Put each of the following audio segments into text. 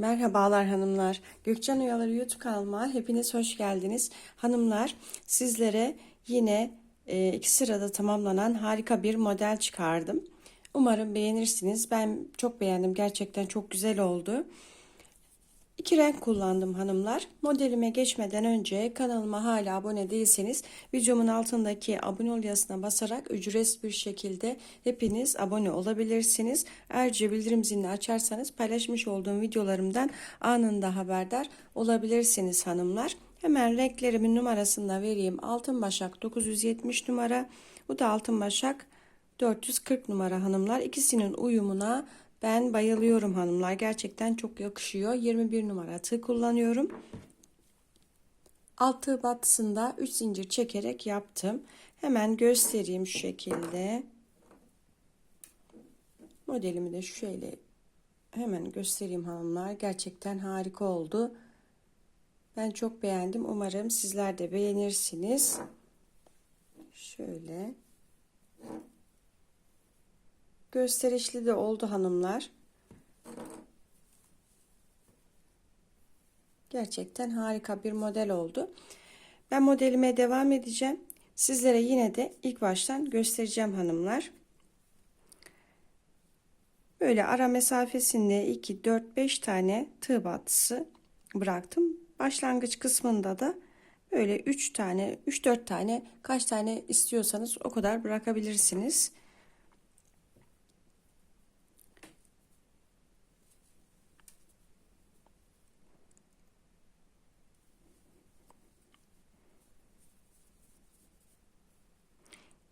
Merhabalar hanımlar. Gökçen Uyaları YouTube kanalıma hepiniz hoş geldiniz. Hanımlar sizlere yine e, iki sırada tamamlanan harika bir model çıkardım. Umarım beğenirsiniz. Ben çok beğendim. Gerçekten çok güzel oldu. İki renk kullandım hanımlar. Modelime geçmeden önce kanalıma hala abone değilseniz videomun altındaki abone ol yazısına basarak ücretsiz bir şekilde hepiniz abone olabilirsiniz. Ayrıca bildirim zilini açarsanız paylaşmış olduğum videolarımdan anında haberdar olabilirsiniz hanımlar. Hemen renklerimin numarasını da vereyim. Altın başak 970 numara. Bu da altın başak 440 numara hanımlar. İkisinin uyumuna ben bayılıyorum hanımlar. Gerçekten çok yakışıyor. 21 numara tığ kullanıyorum. Alt tığ batısında 3 zincir çekerek yaptım. Hemen göstereyim şu şekilde. Modelimi de şöyle hemen göstereyim hanımlar. Gerçekten harika oldu. Ben çok beğendim. Umarım sizler de beğenirsiniz. Şöyle gösterişli de oldu hanımlar. Gerçekten harika bir model oldu. Ben modelime devam edeceğim. Sizlere yine de ilk baştan göstereceğim hanımlar. Böyle ara mesafesinde 2, 4, 5 tane tığ battısı bıraktım. Başlangıç kısmında da böyle 3 tane, 3-4 tane kaç tane istiyorsanız o kadar bırakabilirsiniz.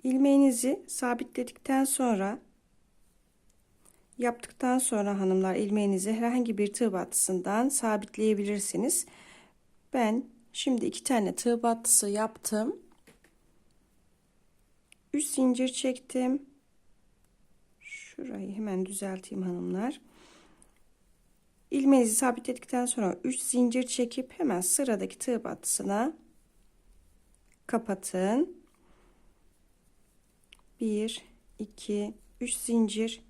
İlmeğinizi sabitledikten sonra yaptıktan sonra hanımlar ilmeğinizi herhangi bir tığ battısından sabitleyebilirsiniz. Ben şimdi iki tane tığ battısı yaptım. 3 zincir çektim. Şurayı hemen düzelteyim hanımlar. İlmeğinizi sabitledikten sonra 3 zincir çekip hemen sıradaki tığ battısına kapatın. 1 2 3 zincir.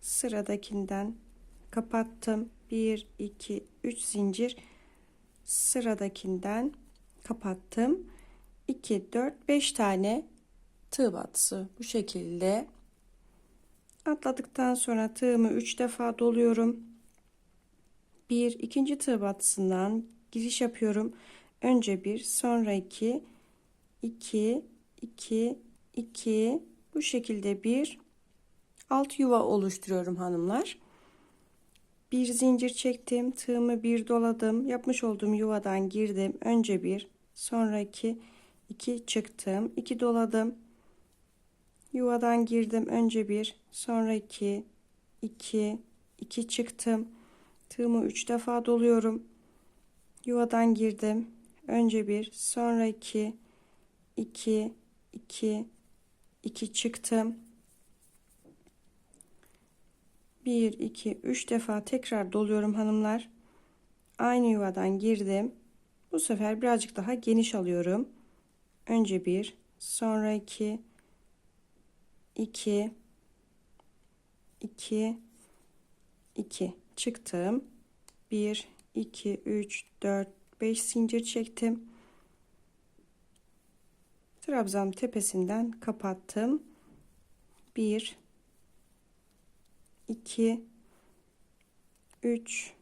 Sıradakinden kapattım. 1 2 3 zincir. Sıradakinden kapattım. 2 4 5 tane tığ batısı. Bu şekilde atladıktan sonra tığımı 3 defa doluyorum. Bir ikinci tığ batısından giriş yapıyorum. Önce bir sonra iki. İki iki iki bu şekilde bir alt yuva oluşturuyorum hanımlar. Bir zincir çektim. Tığımı bir doladım. Yapmış olduğum yuvadan girdim. Önce bir, sonra iki, iki çıktım. iki doladım. Yuvadan girdim. Önce bir, sonra iki, iki, iki çıktım. Tığımı üç defa doluyorum. Yuvadan girdim. Önce bir, sonra iki, iki, iki, 2 çıktım. 1 2 3 defa tekrar doluyorum hanımlar. Aynı yuvadan girdim. Bu sefer birazcık daha geniş alıyorum. Önce 1, sonra 2 2 2 2 çıktım. 1 2 3 4 5 zincir çektim trabzan tepesinden kapattım. 1 2 3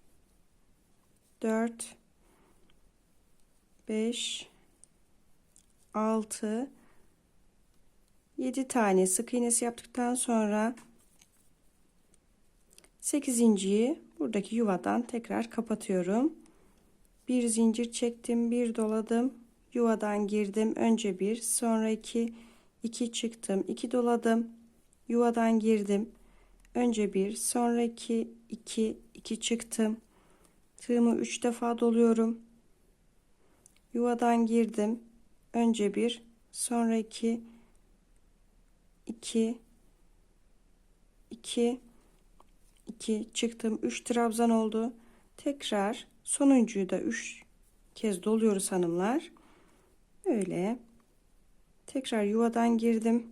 4 5 6 7 tane sık iğnesi yaptıktan sonra 8 inciyi buradaki yuvadan tekrar kapatıyorum. Bir zincir çektim, bir doladım yuvadan girdim önce bir sonra iki. İki çıktım iki doladım. Yuvadan girdim önce bir sonra iki iki iki çıktım. Tığımı üç defa doluyorum. Yuvadan girdim önce bir sonra iki. İki iki iki çıktım üç trabzan oldu. Tekrar sonuncuyu da üç kez doluyoruz hanımlar Öyle. Tekrar yuvadan girdim.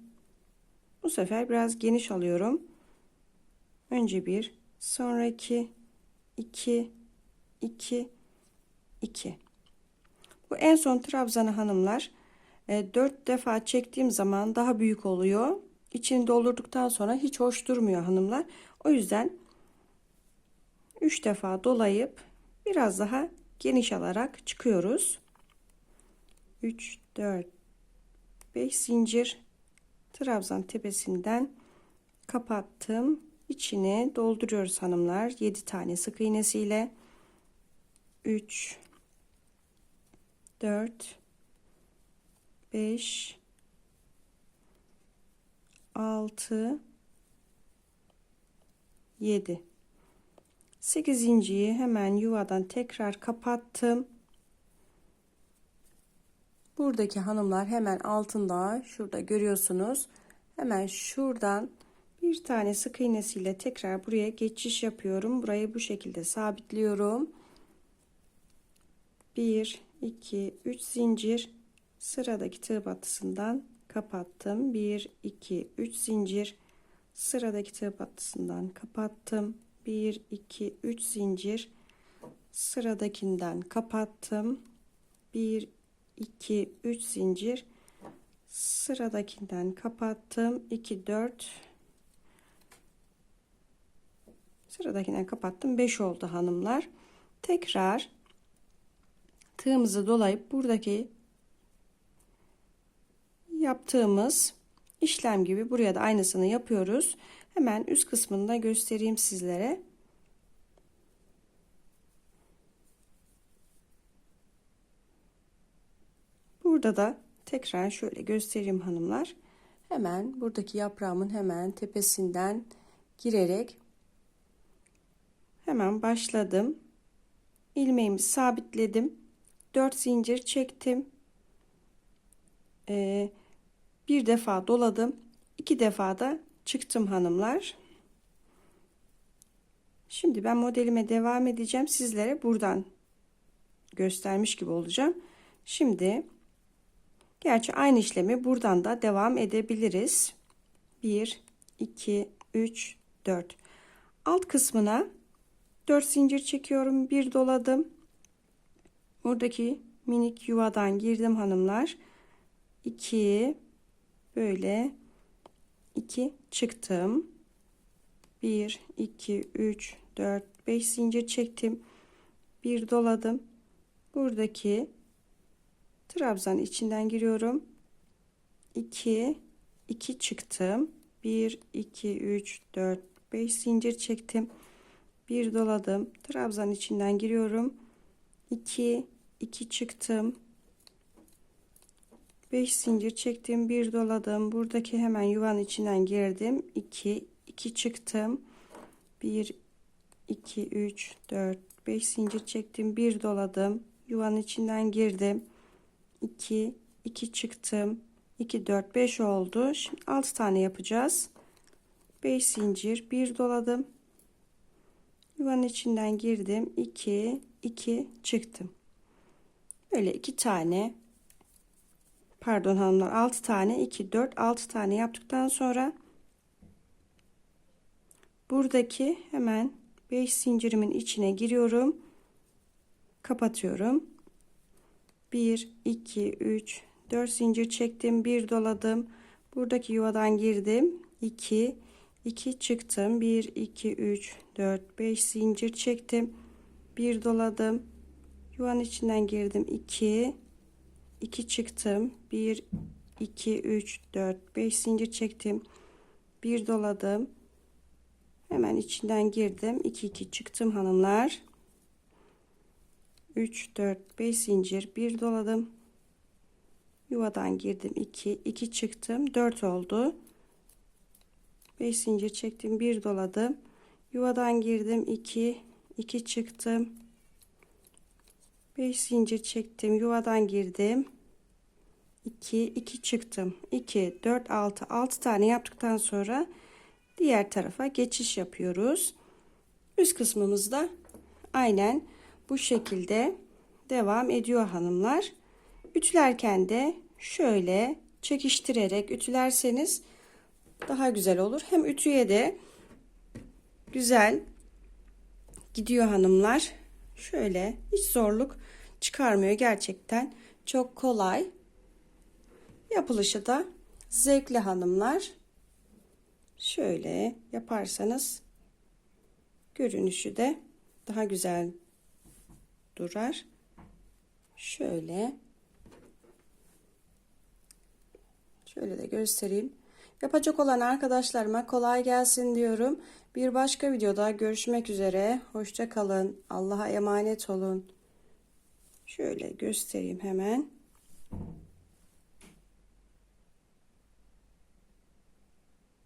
Bu sefer biraz geniş alıyorum. Önce bir, sonra iki, iki, 2 2 bu en son trabzanı hanımlar 4 e, defa çektiğim zaman daha büyük oluyor içini doldurduktan sonra hiç hoş durmuyor hanımlar o yüzden 3 defa dolayıp biraz daha geniş alarak çıkıyoruz 3 4 5 zincir trabzan tepesinden kapattım. İçine dolduruyoruz hanımlar 7 tane sık iğnesiyle. 3 4 5 6 7 8 inciyi hemen yuvadan tekrar kapattım buradaki hanımlar hemen altında şurada görüyorsunuz. Hemen şuradan bir tane sık iğnesiyle tekrar buraya geçiş yapıyorum. Burayı bu şekilde sabitliyorum. 1 2 3 zincir. Sıradaki tığ battısından kapattım. 1 2 3 zincir. Sıradaki tığ battısından kapattım. 1 2 3 zincir. Sıradakinden kapattım. 1 2 3 zincir. Sıradakinden kapattım. 2 4 sıradakinden kapattım. 5 oldu hanımlar. Tekrar tığımızı dolayıp buradaki yaptığımız işlem gibi buraya da aynısını yapıyoruz. Hemen üst kısmını da göstereyim sizlere burada da tekrar şöyle göstereyim hanımlar. Hemen buradaki yaprağımın hemen tepesinden girerek hemen başladım. İlmeğimi sabitledim. 4 zincir çektim. Ee, bir defa doladım. İki defa da çıktım hanımlar. Şimdi ben modelime devam edeceğim. Sizlere buradan göstermiş gibi olacağım. Şimdi gerçi aynı işlemi buradan da devam edebiliriz. 1 2 3 4 alt kısmına 4 zincir çekiyorum bir doladım. Buradaki minik yuvadan girdim hanımlar. 2 böyle 2 çıktım. 1 2 3 4 5 zincir çektim. Bir doladım. Buradaki trabzan içinden giriyorum. 2 2 çıktım. 1 2 3 4 5 zincir çektim. Bir doladım. Trabzan içinden giriyorum. 2 2 çıktım. 5 zincir çektim. Bir doladım. Buradaki hemen yuvanın içinden girdim. 2 2 çıktım. 1 2 3 4 5 zincir çektim. Bir doladım. Yuvanın içinden girdim 2 2 çıktım. 2 4 5 oldu. Şimdi 6 tane yapacağız. 5 zincir bir doladım. Yuvanın içinden girdim. 2 2 çıktım. Böyle iki tane. Pardon hanımlar 6 tane. 2 4 6 tane yaptıktan sonra buradaki hemen 5 zincirimin içine giriyorum. Kapatıyorum 1 2 3 4 zincir çektim bir doladım. Buradaki yuvadan girdim. 2 2 çıktım. 1 2 3 4 5 zincir çektim. Bir doladım. Yuvanın içinden girdim. 2 2 çıktım. 1 2 3 4 5 zincir çektim. Bir doladım. Hemen içinden girdim. 2 2 çıktım hanımlar 3 4 5 zincir bir doladım. Yuvadan girdim 2 2 çıktım 4 oldu. 5 zincir çektim bir doladım. Yuvadan girdim 2 2 çıktım. 5 zincir çektim yuvadan girdim. 2 2 çıktım. 2 4 6 6 tane yaptıktan sonra diğer tarafa geçiş yapıyoruz. Üst kısmımızda aynen bu şekilde devam ediyor hanımlar ütülerken de şöyle çekiştirerek ütülerseniz daha güzel olur hem ütüye de güzel gidiyor hanımlar Şöyle hiç zorluk çıkarmıyor gerçekten. Çok kolay. Yapılışı da zevkli hanımlar. Şöyle yaparsanız görünüşü de daha güzel durar. Şöyle şöyle de göstereyim. Yapacak olan arkadaşlarıma kolay gelsin diyorum. Bir başka videoda görüşmek üzere. Hoşça kalın. Allah'a emanet olun. Şöyle göstereyim hemen.